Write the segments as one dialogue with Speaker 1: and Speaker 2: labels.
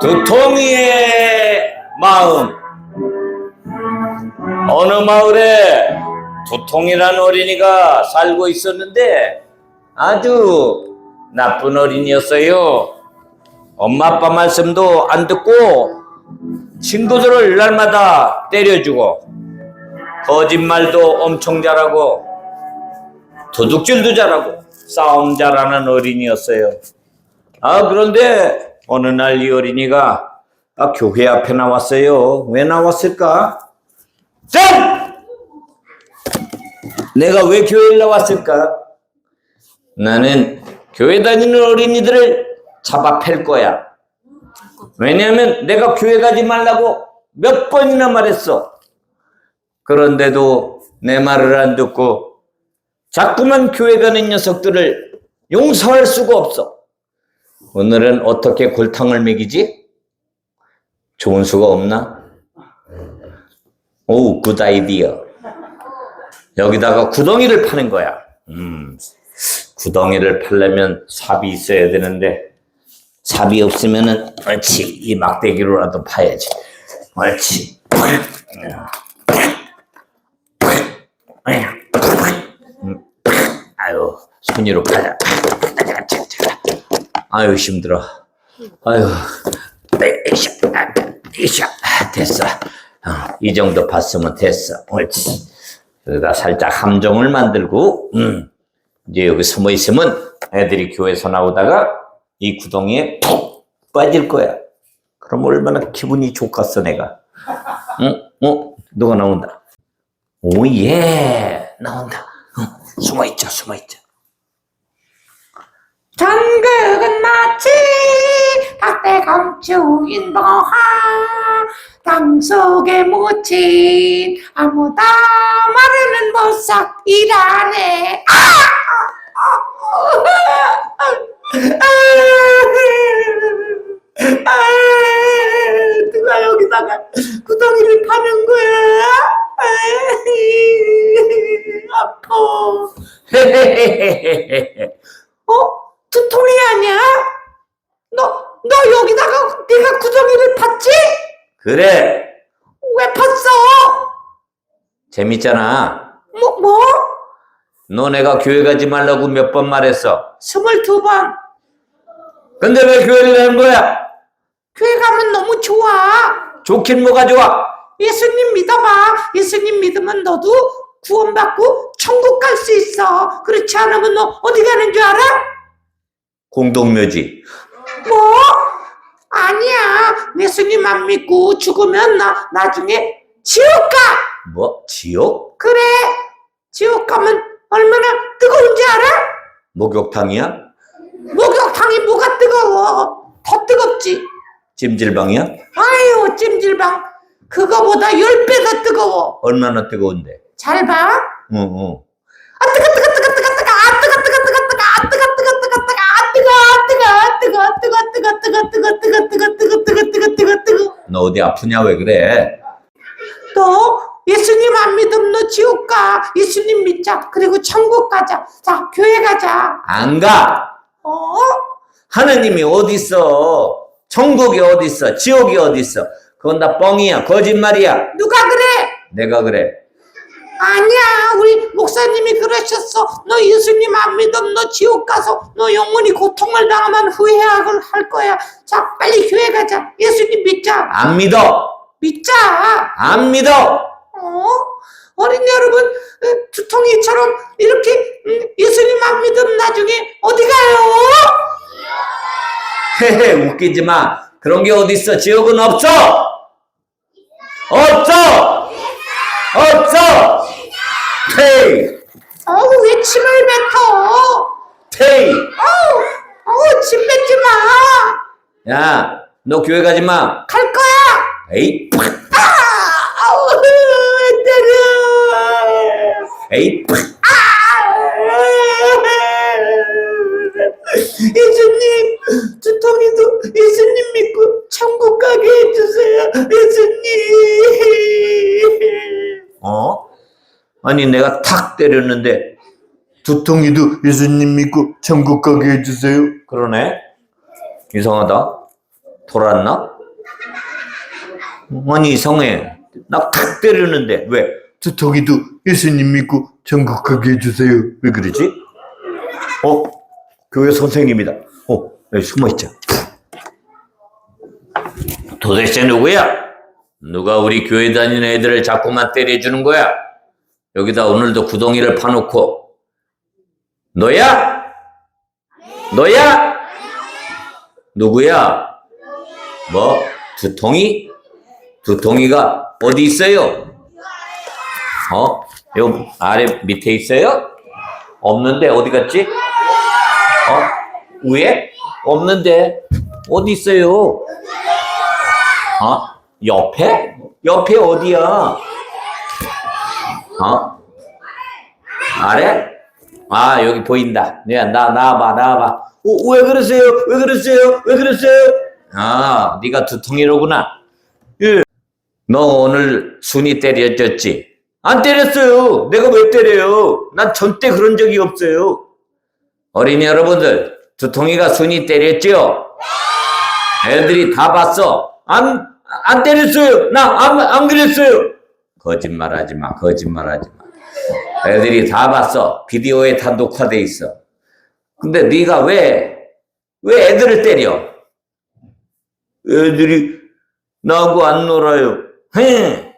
Speaker 1: 두통이의 마음. 어느 마을에 두통이라는 어린이가 살고 있었는데 아주 나쁜 어린이였어요. 엄마 아빠 말씀도 안 듣고 친구들을 날마다 때려주고 거짓말도 엄청 잘하고 도둑질도 잘하고 싸움 잘하는 어린이였어요. 아 그런데 어느 날 이 어린이가 아, 교회 앞에 나왔어요. 왜 나왔을까? 짠! 내가 왜 교회에 나왔을까? 나는 교회 다니는 어린이들을 잡아 팰 거야. 왜냐하면 내가 교회 가지 말라고 몇 번이나 말했어. 그런데도 내 말을 안 듣고 자꾸만 교회 가는 녀석들을 용서할 수가 없어. 오늘은 어떻게 골탕을 먹이지? 좋은 수가 없나? 오, 굿 아이디어. 여기다가 구덩이를 파는 거야. 음, 구덩이를 팔려면 삽이 있어야 되는데, 삽이 없으면은, 옳지. 이 막대기로라도 파야지. 옳지. 음, 아유, 손으로 파자. 아유, 힘들어. 아유, 에이샤, 아, 됐어. 어, 이 정도 봤으면 됐어. 옳지. 여기다 살짝 함정을 만들고, 음, 이제 여기 숨어 있으면 애들이 교회에서 나오다가 이 구덩이에 푹 빠질 거야. 그럼 얼마나 기분이 좋겠어, 내가. 응? 어? 누가 나온다. 오, 예. 나온다. 어, 숨어 있자, 숨어 있자.
Speaker 2: 전국은 마치 닭대 감추인 노하 땅속에 묻힌 아무다 마르는 보석이라네 아! 아! 아! 누가 여기다가 구덩이를 파는 거야? 아, 아파
Speaker 1: 헤헤헤헤헤헤.
Speaker 2: 어? 두통이 아니야? 너, 너 여기다가 네가 구덩이를 팠지?
Speaker 1: 그래.
Speaker 2: 왜 팠어?
Speaker 1: 재밌잖아.
Speaker 2: 뭐, 뭐?
Speaker 1: 너 내가 교회 가지 말라고 몇 번 말했어.
Speaker 2: 스물두 번.
Speaker 1: 근데 왜 교회를 가는 거야?
Speaker 2: 교회 가면 너무 좋아.
Speaker 1: 좋긴 뭐가 좋아?
Speaker 2: 예수님 믿어봐. 예수님 믿으면 너도 구원받고 천국 갈 수 있어. 그렇지 않으면 너 어디 가는 줄 알아?
Speaker 1: 공동묘지.
Speaker 2: 뭐? 아니야. 예수님 안 믿고 죽으면 나 나중에 지옥 가.
Speaker 1: 뭐? 지옥?
Speaker 2: 그래. 지옥 가면 얼마나 뜨거운지 알아?
Speaker 1: 목욕탕이야?
Speaker 2: 목욕탕이 뭐가 뜨거워? 더 뜨겁지.
Speaker 1: 찜질방이야?
Speaker 2: 아유, 찜질방. 그거보다 열 배 더 뜨거워.
Speaker 1: 얼마나 뜨거운데?
Speaker 2: 잘 봐.
Speaker 1: 응, 응.
Speaker 2: 아, 뜨거, 뜨거, 뜨거, 뜨거, 뜨거, 아, 뜨거, 뜨거,
Speaker 1: 너 어디 아프냐 왜 그래?
Speaker 2: 너 예수님 안 믿음 너 지옥 가 예수님 믿자 그리고 천국 가자 자 교회 가자
Speaker 1: 안 가.
Speaker 2: 어?
Speaker 1: 하느님이 어디 있어? 천국이 어디 있어? 지옥이 어디 있어? 그건 다 뻥이야 거짓말이야.
Speaker 2: 누가 그래?
Speaker 1: 내가 그래.
Speaker 2: 아니야, 우리 목사님이 그러셨어. 너 예수님 안 믿으면 너 지옥 가서 너 영원히 고통을 당하면 후회할 할 거야. 자, 빨리 교회 가자. 예수님 믿자.
Speaker 1: 안 믿어.
Speaker 2: 믿자.
Speaker 1: 안 믿어.
Speaker 2: 어? 어린 여러분, 어, 두통이처럼 이렇게 음, 예수님 안 믿으면 나중에 어디 가요?
Speaker 1: 헤헤 웃기지 마. 그런 게 어디 있어? 지옥은 없어. 없어. 없어. 테이
Speaker 2: 어우, 왜 침을 뱉어?
Speaker 1: 테이.
Speaker 2: 어우, 어우, 침 뱉지 마.
Speaker 1: 야, 너 교회 가지 마.
Speaker 2: 갈 거야.
Speaker 1: 에이, 팍.
Speaker 2: 아, 아우, 때려.
Speaker 1: 에이, 팍.
Speaker 2: 예수님, 두통이도 예수님 믿고 천국 가게 해주세요. 예수님.
Speaker 1: 어? 아니 내가 탁 때렸는데
Speaker 3: 두통이도 예수님 믿고 천국 가게 해주세요.
Speaker 1: 그러네. 이상하다. 돌았나? 아니 이상해. 나 탁 때리는데 왜?
Speaker 3: 두통이도 예수님 믿고 전국하게 해주세요.
Speaker 1: 왜 그러지? 어? 교회 선생님이다. 어? 여기 숨어있자. 도대체 누구야? 누가 우리 교회 다니는 애들을 자꾸만 때려주는 거야? 여기다 오늘도 구덩이를 파놓고 너야? 너야? 누구야? 뭐? 두통이? 두통이가 어디 있어요? 어? 요 아래 밑에 있어요? 없는데 어디 갔지? 어? 위에? 없는데 어디 있어요? 어? 옆에? 옆에 어디야? 어? 아래? 아 여기 보인다. 야, 나 나와봐 나와봐. 어, 왜 그러세요? 왜 그러세요? 왜 그러세요? 아 네가 두통이로구나. 예. 너 오늘 순이 때려줬지? 안 때렸어요. 내가 왜 때려요? 난 절대 그런 적이 없어요. 어린이 여러분들, 두통이가 순이 때렸죠? 애들이 다 봤어. 안, 안 때렸어요. 나 안, 안 그랬어요. 거짓말 하지 마. 거짓말 하지 마. 애들이 다 봤어. 비디오에 다 녹화돼 있어. 근데 네가 왜, 왜 애들을 때려? 애들이 나하고 안 놀아요. 헤.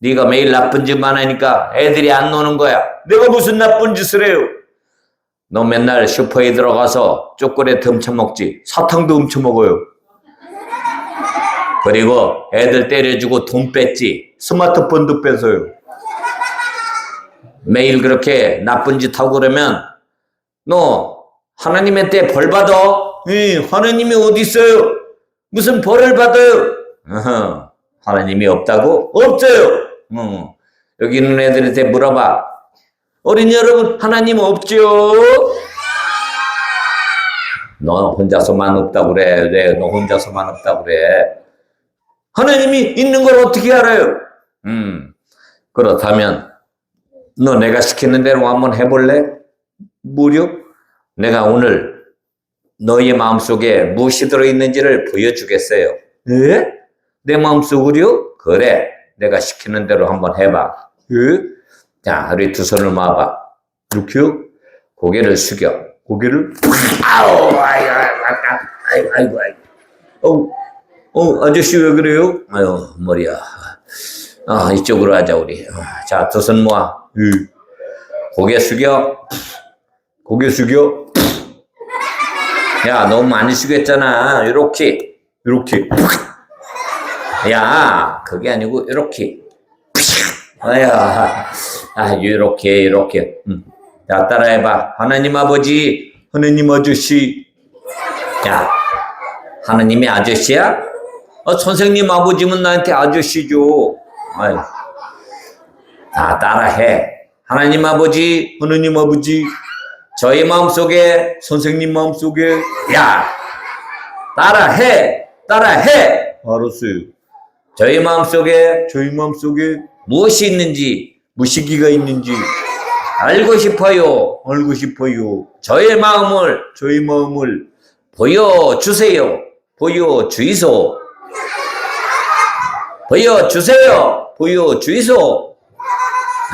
Speaker 1: 네가 매일 나쁜 짓만 하니까 애들이 안 노는 거야. 내가 무슨 나쁜 짓을 해요? 너 맨날 슈퍼에 들어가서 초콜릿 훔쳐 먹지. 사탕도 훔쳐 먹어요. 그리고 애들 때려주고 돈 뺐지. 스마트폰도 뺏어요. 매일 그렇게 나쁜 짓 하고 그러면 너 하나님한테 벌 받아? 예, 하나님이 어디 있어요? 무슨 벌을 받아요? 어허, 하나님이 없다고? 없어요. 어, 여기 있는 애들한테 물어봐. 어린이 여러분, 하나님 없죠? 너 혼자서만 없다고 그래. 네, 너 혼자서만 없다고 그래. 하나님이 있는 걸 어떻게 알아요? 음, 그렇다면, 너 내가 시키는 대로 한번 해볼래? 무료? 내가 오늘 너의 마음속에 무엇이 들어있는지를 보여주겠어요. 네? 내 마음속으로요? 그래. 내가 시키는 대로 한번 해봐. 예? 자, 우리 두 손을 모아봐. 이렇게요? 고개를 숙여. 고개를 아우, 아이고, 아이고, 아이고, 아이고. 어, 어, 아저씨 왜 그래요? 아유, 머리야. 아, 이쪽으로 하자, 우리. 아, 자, 두 손 모아. 예. 고개 숙여. 고개 숙여. 야, 너무 많이 숙였잖아. 이렇게, 이렇게. 야, 그게 아니고 이렇게. 아야, 아, 이렇게, 이렇게. 음. 자, 따라해봐. 하나님 아버지, 하나님 아저씨. 야, 하나님이 아저씨야? 어, 선생님 아버지면 나한테 아저씨죠. 아유. 다 따라해. 하나님 아버지, 하나님 아버지. 저희 마음속에, 선생님 마음속에, 야, 따라해, 따라해. 알았어요. 저희 마음속에, 저희 마음속에 무엇이 있는지, 무시기가 있는지 알고 싶어요. 알고 싶어요. 저의 마음을, 저희 마음을 보여주세요. 보여주이소. 보여주세요. 보여주이소.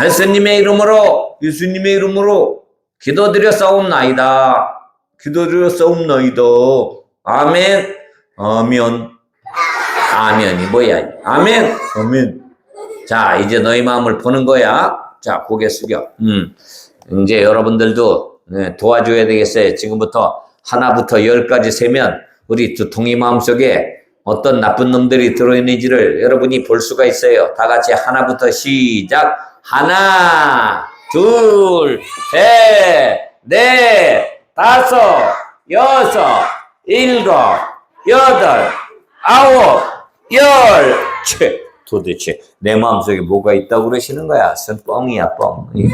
Speaker 1: 예수님의 이름으로, 예수님의 이름으로 기도드렸사옵나이다. 기도드렸사옵나이다. 아멘. 아멘. 아멘이 뭐야? 아멘. 아멘. 자, 이제 너희 마음을 보는 거야. 자, 고개 숙여. 음. 이제 여러분들도 네, 도와줘야 되겠어요. 지금부터 하나부터 열까지 세면 우리 두통이 마음속에 어떤 나쁜 놈들이 들어있는지를 여러분이 볼 수가 있어요. 다 같이 하나부터 시작. 하나, 둘, 셋, 넷, 다섯, 여섯, 일곱, 여덟, 아홉, 열. 채. 도대체 내 마음속에 뭐가 있다고 그러시는 거야? 선 뻥이야 뻥. 이.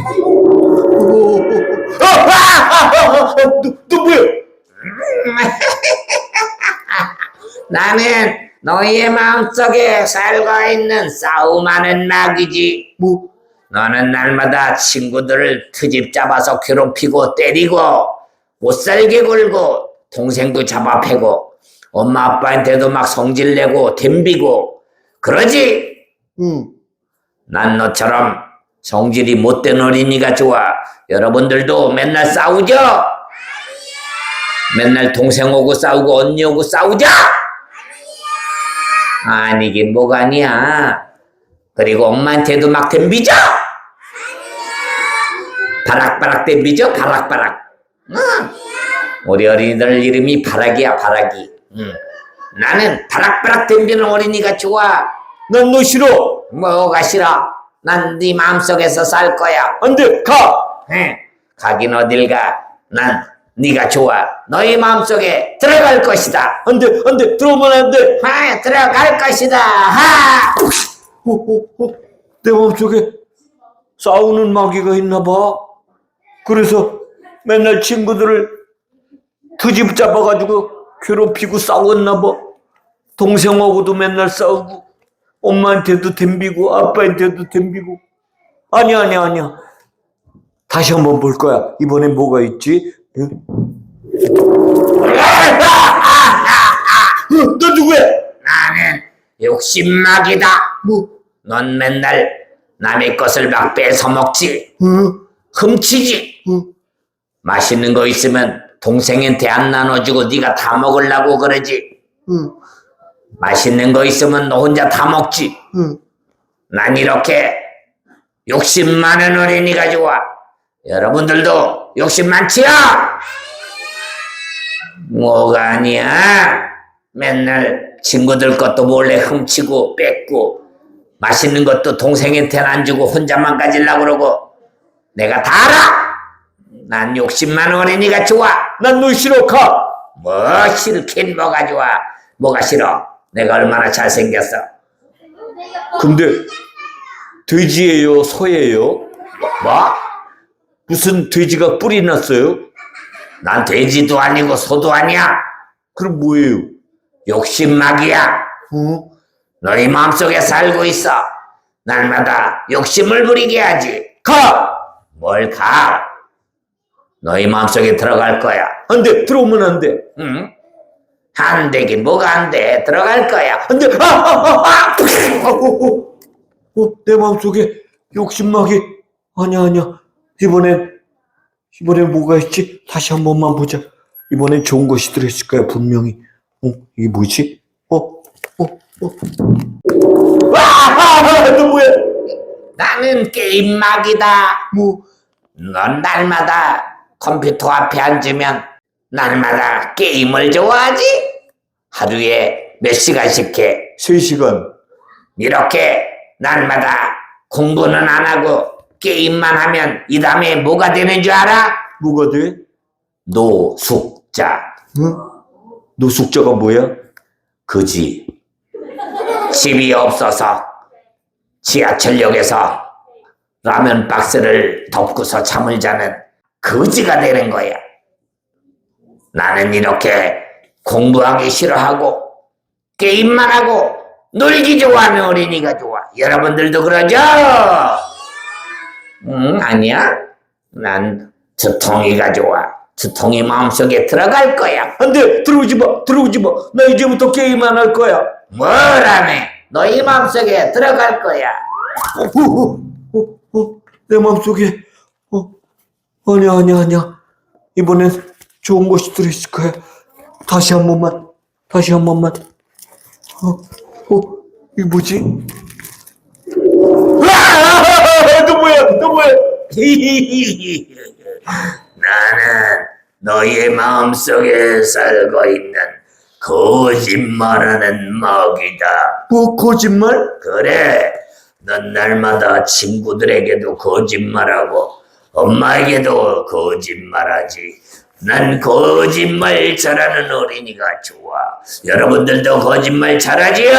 Speaker 1: 아, 아, 아, 아, 아, 너, 너 뭐야?
Speaker 2: 나는 너희의 마음속에 살고 있는 싸움하는 마귀지.
Speaker 1: 뭐?
Speaker 2: 너는 날마다 친구들을 트집 잡아서 괴롭히고 때리고 못살게 굴고 동생도 잡아 패고
Speaker 1: 엄마 아빠한테도 막 성질내고 덤비고 그러지?
Speaker 3: 응.
Speaker 1: 난 너처럼 성질이 못된 어린이가 좋아. 여러분들도 맨날 싸우죠? 맨날 동생 오고 싸우고 언니 오고 싸우자? 아니긴 뭐가 아니야. 그리고 엄마한테도 막 덤비죠? 바락바락 덤비죠? 바락바락. 응. 우리 어린이들 이름이 바락이야, 바락이. 응. 나는 바락바락 덤비는 어린이가 좋아.
Speaker 3: 난 너 싫어.
Speaker 1: 뭐가 싫어? 난 네 마음속에서 살 거야.
Speaker 3: 안 돼. 가.
Speaker 1: 응. 가긴 어딜 가? 난 네가 좋아. 너희 마음속에 들어갈 것이다.
Speaker 3: 안 돼. 안 돼. 들어오면 안 돼.
Speaker 1: 하, 들어갈 것이다. 하!
Speaker 3: 어, 어, 어. 내 마음속에 싸우는 마귀가 있나 봐. 그래서 맨날 친구들을 트집 잡아가지고 괴롭히고 싸웠나 봐. 동생하고도 맨날 싸우고, 엄마한테도 덤비고, 아빠한테도 덤비고. 아니야, 아니야, 아니야. 다시 한번 볼 거야. 이번엔 뭐가 있지? 응? 어, 너 누구야?
Speaker 1: 나는 욕심막이다.
Speaker 3: 뭐?
Speaker 1: 넌 맨날 남의 것을 막 뺏어 먹지.
Speaker 3: 응?
Speaker 1: 훔치지.
Speaker 3: 응?
Speaker 1: 맛있는 거 있으면 동생한테 안 나눠주고 네가 다 먹으려고 그러지.
Speaker 3: 응?
Speaker 1: 맛있는 거 있으면 너 혼자 다 먹지.
Speaker 3: 응?
Speaker 1: 난 이렇게 욕심 많은 어린이가 좋아. 여러분들도 욕심 많지요? 뭐가 아니야. 맨날 친구들 것도 몰래 훔치고 뺏고 맛있는 것도 동생한테는 안 주고 혼자만 가지려고 그러고 내가 다 알아. 난 욕심 많은 어린이가 좋아.
Speaker 3: 난 너 싫어. 가.
Speaker 1: 뭐 싫긴 뭐가 좋아. 뭐가 싫어. 내가 얼마나 잘생겼어.
Speaker 3: 근데 돼지예요, 소예요?
Speaker 1: 뭐?
Speaker 3: 무슨 돼지가 뿔이 났어요?
Speaker 1: 난 돼지도 아니고 소도 아니야.
Speaker 3: 그럼 뭐예요?
Speaker 1: 욕심막이야.
Speaker 3: 어?
Speaker 1: 너희 마음속에 살고 있어. 날마다 욕심을 부리게 하지.
Speaker 3: 가!
Speaker 1: 뭘 가? 너희 마음속에 들어갈 거야.
Speaker 3: 안 돼, 들어오면 안 돼.
Speaker 1: 응? 안 되긴 뭐가 안 돼. 들어갈 거야.
Speaker 3: 안 돼! 아! 아! 아! 아! 어, 어, 어, 어, 내 마음속에 욕심막이. 아니야, 아니야. 이번엔, 이번엔 뭐가 있지? 다시 한 번만 보자. 이번엔 좋은 것이 들어있을 거야, 분명히. 어, 이게 뭐지? 어, 어, 어. 아! 아! 아! 너 뭐야?
Speaker 1: 나는 게임막이다.
Speaker 3: 뭐,
Speaker 1: 넌 날마다 컴퓨터 앞에 앉으면 날마다 게임을 좋아하지? 하루에 몇 시간씩 해?
Speaker 3: 3시간.
Speaker 1: 이렇게 날마다 공부는 안 하고 게임만 하면 이 다음에 뭐가 되는 줄 알아?
Speaker 3: 뭐가 돼?
Speaker 1: 노숙자.
Speaker 3: 응? 노숙자가 뭐야?
Speaker 1: 그지. 집이 없어서 지하철역에서 라면 박스를 덮고서 잠을 자는 거지가 되는 거야. 나는 이렇게 공부하기 싫어하고 게임만 하고 놀기 좋아하는 어린이가 좋아. 여러분들도 그러죠? 응, 아니야. 난 두통이가 좋아. 두통이 마음속에 들어갈 거야.
Speaker 3: 안 돼! 들어오지 마! 들어오지 마! 나 이제부터 게임 안 할 거야!
Speaker 1: 뭐라네? 너희 마음속에 들어갈 거야.
Speaker 3: 어, 어, 어, 어, 어, 내 마음속에, 어, 아니야, 아니야, 아니야. 이번엔 좋은 것이 들어있을 거야. 다시 한 번만, 다시 한 번만. 어, 어, 이게 뭐지? 아! 너 뭐야, 너 뭐야?
Speaker 1: 나는 너희의 마음속에 살고 있는 거짓말하는 먹이다.
Speaker 3: 뭐, 거짓말?
Speaker 1: 그래, 넌 날마다 친구들에게도 거짓말하고 엄마에게도 거짓말하지. 난 거짓말 잘하는 어린이가 좋아. 여러분들도 거짓말 잘하지요?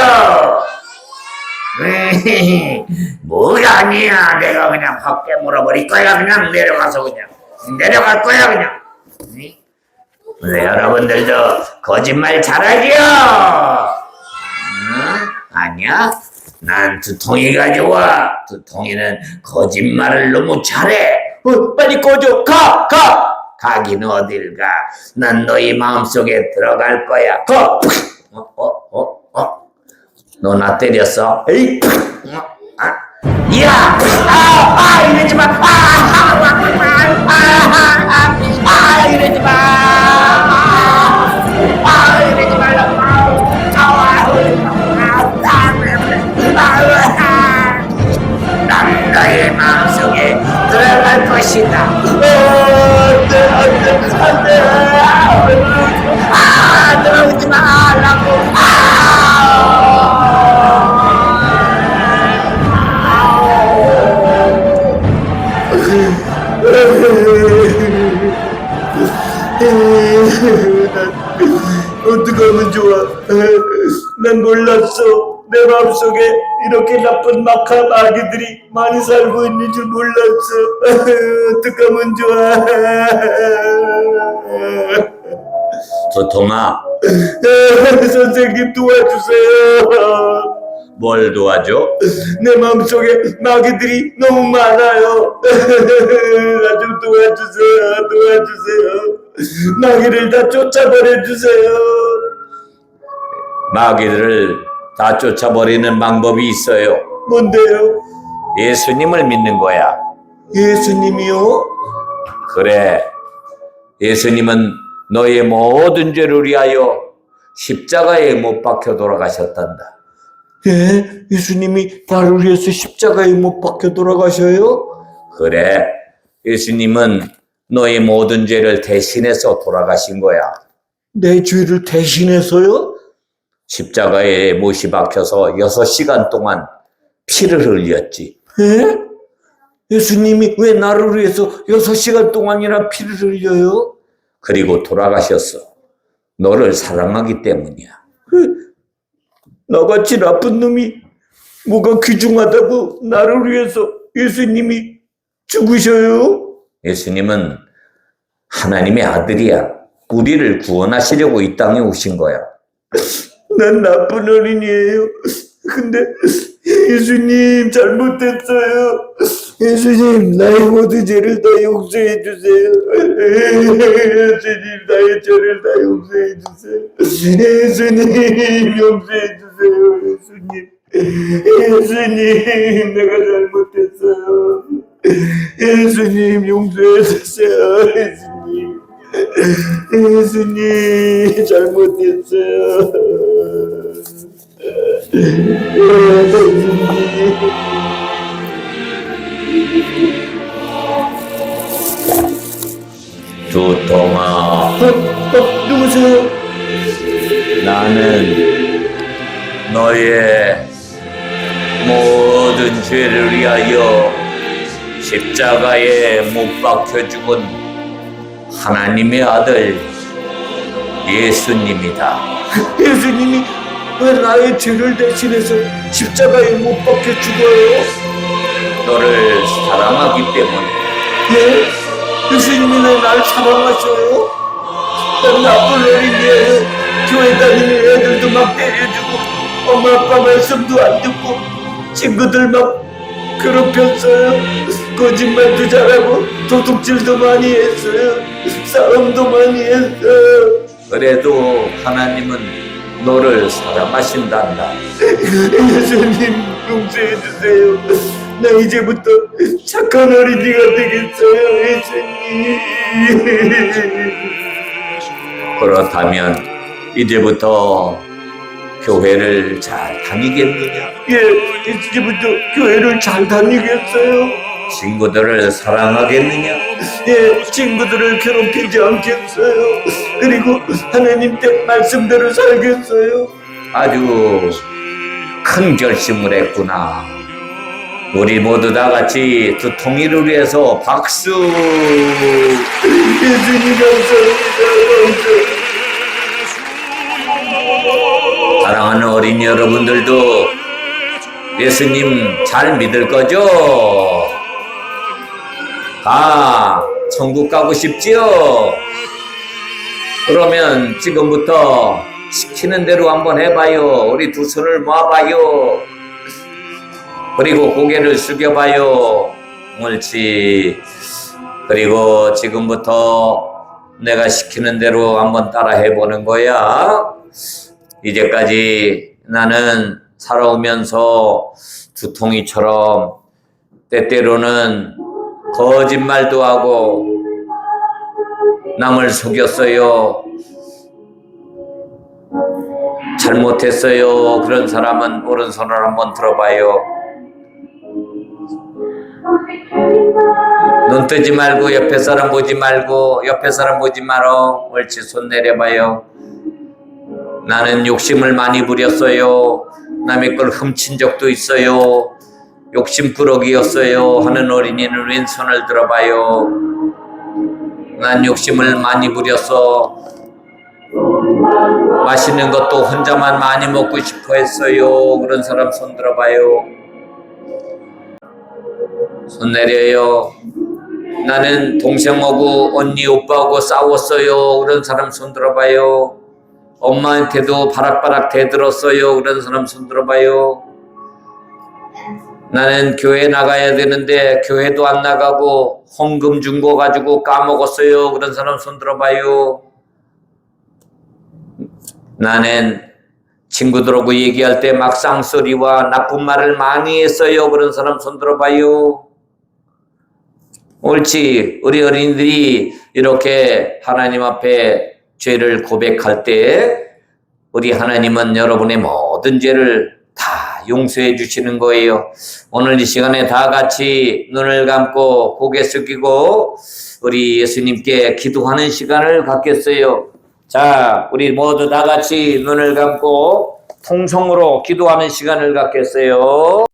Speaker 1: 뭐가 아니야. 내가 그냥 확 깨물어버릴 거야. 그냥 내려가서 그냥. 내려갈 거야, 그냥. 응? 네, 여러분들도 거짓말 잘하지요? 응? 아니야? 난 두통이가 좋아. 두통이는 거짓말을 너무 잘해.
Speaker 3: 어, 빨리 꺼져! 가! 가!
Speaker 1: 가긴 어딜 가. 난 너희 마음속에 들어갈 거야. 거! 어, 어, 어, 어. 너 나 때렸어? 에이! 어, 아? 야! 아! 아! 이러지 마! 아! 아! 아! 아! 아! 아! 아! 이러지 마! 아! 아! 이러지! 아! 아! 아! 마음속에. 안 돼, 안 돼, 안 돼. 아, 들어오지 말라고.
Speaker 3: 어 떡하면 좋아. 난 몰랐어. 내 마음속에 이렇게 나쁜 막한 아기들이 많이 살고 있는 줄 몰랐어. 어떡하면 좋아.
Speaker 1: 도통아,
Speaker 3: 선생님 도와주세요.
Speaker 1: 뭘 도와줘?
Speaker 3: 내 마음속에 마귀들이 너무 많아요. 나 좀 도와주세요. 도와주세요. 마귀를 다 쫓아버려 주세요.
Speaker 1: 마귀들을 다 쫓아버리는 방법이 있어요.
Speaker 3: 뭔데요?
Speaker 1: 예수님을 믿는 거야.
Speaker 3: 예수님이요?
Speaker 1: 그래. 예수님은 너의 모든 죄를 위하여 십자가에 못 박혀 돌아가셨단다.
Speaker 3: 예? 예수님이 나를 위해서 십자가에 못 박혀 돌아가셔요?
Speaker 1: 그래. 예수님은 너의 모든 죄를 대신해서 돌아가신 거야.
Speaker 3: 내 죄를 대신해서요?
Speaker 1: 십자가에 못이 박혀서 여섯 시간 동안 피를 흘렸지.
Speaker 3: 예? 예수님이 왜 나를 위해서 여섯 시간 동안이나 피를 흘려요?
Speaker 1: 그리고 돌아가셨어. 너를 사랑하기 때문이야.
Speaker 3: 나같이 나쁜 놈이 뭐가 귀중하다고 나를 위해서 예수님이 죽으셔요?
Speaker 1: 예수님은 하나님의 아들이야. 우리를 구원하시려고 이 땅에 오신 거야.
Speaker 3: 난 나쁜 어린이에요. 근데 예수님 잘못했어요. 예수님 나의 모든 죄를 다 용서해 주세요. 예수님 나의 죄를 다 용서해 주세요. 예수님 용서해 주세요. 예수님. 예수님 내가 잘못했어요. 예수님 용서해 주세요. 예수님. 예수님 잘못했어요. 예수님.
Speaker 1: 두통아,
Speaker 3: 어, 어, 누구세요?
Speaker 1: 나는 너의 모든 죄를 위하여 십자가에 못 박혀 죽은 하나님의 아들 예수님이다.
Speaker 3: 예수님이 왜 나의 죄를 대신해서 십자가에 못 박혀 죽어요?
Speaker 1: 너를 사랑하기 때문에
Speaker 3: 예? 예수님이 왜날 사랑하셔요? 난 나쁜 어린이에요. 교회 다니는 애들도 막 때려주고 엄마 아빠 말씀도 안 듣고 친구들 막 괴롭혔어요. 거짓말도 잘하고 도둑질도 많이 했어요. 싸움도 많이 했어요.
Speaker 1: 그래도 하나님은 너를 사랑하신단다.
Speaker 3: 예수님 용서해 주세요. 나 이제부터 착한 어린이가 되겠어요, 예수님.
Speaker 1: 그렇다면 이제부터 교회를 잘 다니겠느냐?
Speaker 3: 예, 이제부터 교회를 잘 다니겠어요.
Speaker 1: 친구들을 사랑하겠느냐?
Speaker 3: 예, 친구들을 괴롭히지 않겠어요. 그리고 하나님 때 말씀대로 살겠어요.
Speaker 1: 아주 큰 결심을 했구나. 우리 모두 다 같이 두통이를 위해서 박수!
Speaker 3: 예수님 감사합니다.
Speaker 1: 사랑하는 어린이 여러분들도 예수님 잘 믿을 거죠? 다 천국 가고 싶지요? 그러면 지금부터 시키는 대로 한번 해봐요. 우리 두 손을 모아봐요. 그리고 고개를 숙여봐요. 옳지. 그리고 지금부터 내가 시키는 대로 한번 따라 해보는 거야. 이제까지 나는 살아오면서 두통이처럼 때때로는 거짓말도 하고 남을 속였어요. 잘못했어요. 그런 사람은 오른손을 한번 들어봐요. 눈 뜨지 말고 옆에 사람 보지 말고 옆에 사람 보지 말어. 옳지 손 내려봐요. 나는 욕심을 많이 부렸어요. 남의 걸 훔친 적도 있어요. 욕심꾸러기였어요. 하는 어린이는 왼손을 들어봐요. 난 욕심을 많이 부렸어. 맛있는 것도 혼자만 많이 먹고 싶어 했어요. 그런 사람 손 들어봐요. 손 내려요. 나는 동생하고 언니 오빠하고 싸웠어요. 그런 사람 손 들어봐요. 엄마한테도 바락바락 대들었어요. 그런 사람 손 들어봐요. 나는 교회 나가야 되는데 교회도 안 나가고 헌금 준 거 가지고 까먹었어요. 그런 사람 손 들어봐요. 나는 친구들하고 얘기할 때막 쌍소리와 나쁜 말을 많이 했어요. 그런 사람 손 들어봐요. 옳지. 우리 어린이들이 이렇게 하나님 앞에 죄를 고백할 때 우리 하나님은 여러분의 모든 죄를 다 용서해 주시는 거예요. 오늘 이 시간에 다 같이 눈을 감고 고개 숙이고 우리 예수님께 기도하는 시간을 갖겠어요. 자, 우리 모두 다 같이 눈을 감고 통성으로 기도하는 시간을 갖겠어요.